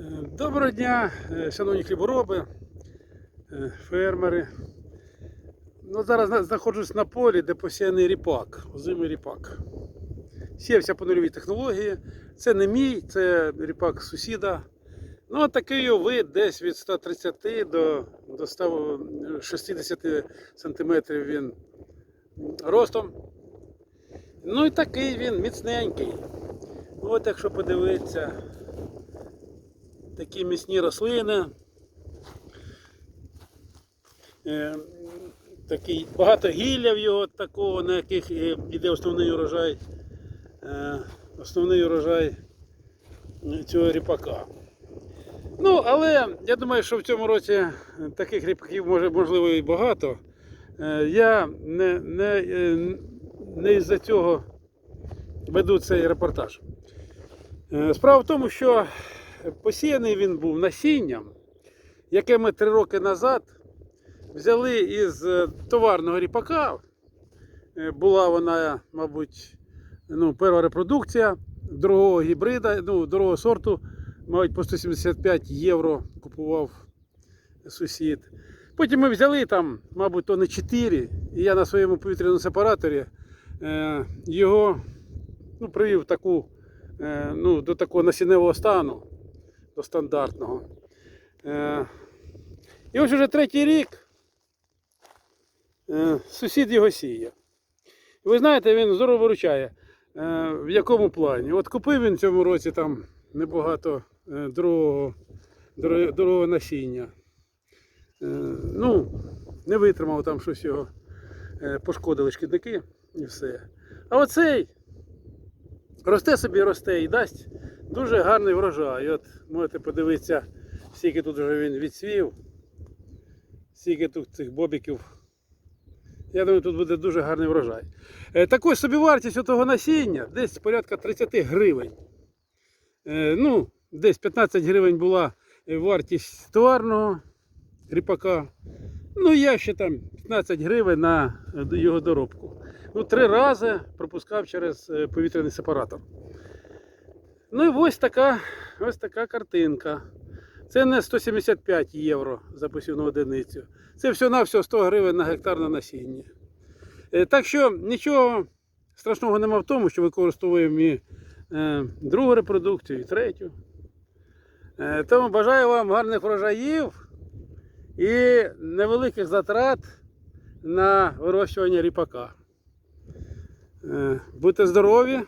Е, Доброго дня, е, шановні хлібороби, е, фермери. Ну, зараз зна- знаходжусь на полі, де посіяний ріпак, озимий ріпак. Сіявся по нульовій технології. Це не мій, це ріпак сусіда. Ну, такий вид десь від 130 до, до 160 сантиметрів він ростом. Ну і такий він міцненький. От якщо подивитися, такі міцні рослини. Е, Такий багато гілля в його такого, на яких е, іде основний урожай. Е, Основний урожай е, цього ріпака. Ну, але я думаю, що в цьому році таких ріпаків може можливо і багато. Е, Я не, не, е, не із-за цього веду цей репортаж. Е, Справа в тому, що посіяний він був насінням, яке ми три роки назад взяли із е, товарного ріпака. Е, Була вона, мабуть, ну, перша репродукція другого гібрида, ну, другого сорту, мабуть, по 175 євро купував сусід. Потім ми взяли там, мабуть, то не 4, і я на своєму повітряному сепараторі е, його ну, привів таку, е, ну, до такого насінневого стану, до стандартного. Е, і ось уже третій рік е, сусід його сіє. Ви знаєте, він здорово виручає. Е, в якому плані? От купив він в цьому році там небагато е, дорогого насіння. Ну, не витримав там щось його, пошкодили шкідники і все. А оцей росте собі, росте і дасть дуже гарний врожай. От можете подивитися, скільки тут вже він відсвів, скільки тут цих бобіків. Я думаю, тут буде дуже гарний врожай. Е, Також собівартість того насіння десь порядка 30 гривень. Е, Ну, десь 15 гривень була е, вартість товарного ріпака. Ну, я ще там 15 гривень на його доробку. Ну, три рази пропускав через повітряний сепаратор. Ну і ось така, ось така картинка. Це не 175 євро за посівну одиницю. Це всього-навсього 100 гривень на гектар на насіння. Е, Так що нічого страшного нема в тому, що використовуємо і е, другу репродукцію, і третю. Е, тому бажаю вам гарних врожаїв і невеликих затрат на вирощування ріпака. Будьте здорові!